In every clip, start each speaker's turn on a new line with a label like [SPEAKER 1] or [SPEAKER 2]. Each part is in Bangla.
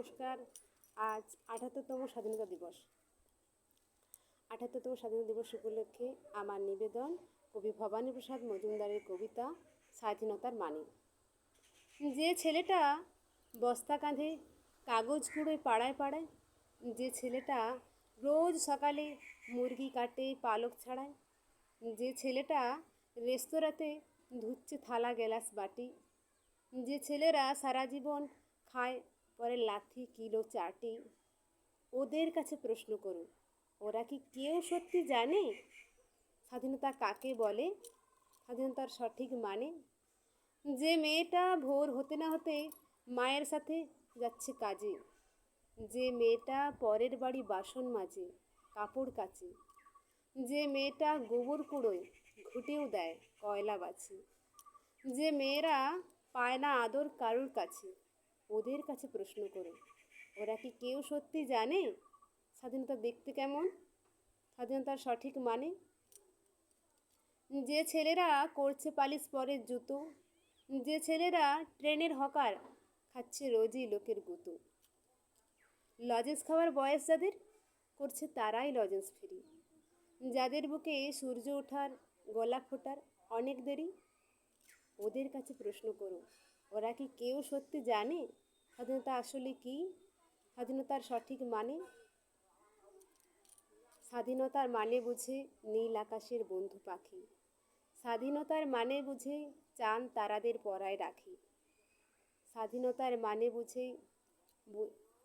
[SPEAKER 1] নমস্কার। আজ আঠাত্তরতম স্বাধীনতা দিবস। আঠাত্তরতম স্বাধীনতা দিবস উপলক্ষে আমার নিবেদন কবি ভবানীপ্রসাদ মজুমদারের কবিতা স্বাধীনতার মানে যে ছেলেটা বস্তা কাঁধে কাগজ কুড়োয় পাড়ায় পাড়ায়, যে ছেলেটা রোজ সকালে মুরগি কাটে পালক ছাড়ায়, যে ছেলেটা রেস্তোরাঁতে ধুচ্ছে থালা গ্যালাস বাটি, যে ছেলেরা সারা জীবন খায় পরে লাথি, কিলো চাটি ওদের কাছে প্রশ্ন করুন, ওরা কি কেউ সত্যি জানে? স্বাধীনতা কাকে বলে? স্বাধীনতার সঠিক মানে? যে মেয়েটা ভোর হতে না হতে মায়ের সাথে যাচ্ছে কাজে, যে মেয়েটা পরের বাড়ি বাসন মাজে, কাপড় কাচে, যে মেয়েটা গোবর কুড়োয়, ঘুটেও দেয়, কয়লা বাছে, যে মেয়েরা পায় না আদর কারুর কাছে ওদের কাছে প্রশ্ন করে ওরা কি কেউ সত্যি জানে স্বাধীনতা দেখতে কেমন? স্বাধীনতার সঠিক মানে? যে ছেলেরা করছে পালিশ পরের জুতো, যে ছেলেরা ট্রেনের হকার খাচ্ছে রোজই লোকের গুঁতো। লজেন্স খাওয়ার বয়স যাদের, করছে তারাই লজেন্স ফ্রি। যাদের বুকে সূর্য ওঠার গলা ফোটার অনেক দেরি, ওদের কাছে প্রশ্ন করো ওরা কি কেউ সত্যি জানে স্বাধীনতা আসলে কি? স্বাধীনতার সঠিক মানে? স্বাধীনতার মানে বুঝে নীল আকাশের বন্ধু পাখি। স্বাধীনতার মানে বুঝে চান তারাদের পরায় রাখি। স্বাধীনতার মানে বুঝে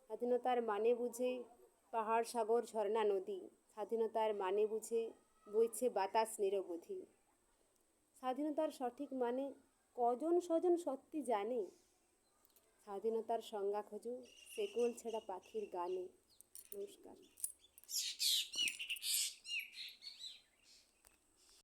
[SPEAKER 1] স্বাধীনতার মানে বুঝে পাহাড়, সাগর, ঝর্ণা, নদী। স্বাধীনতার মানে বুঝে বইছে বাতাস নিরবধি। স্বাধীনতার সঠিক মানে কজন স্বজন সত্যি জানে? স্বাধীনতার সংজ্ঞা খোঁজো সেকল ছেঁড়া পাখির গানে। নমস্কার।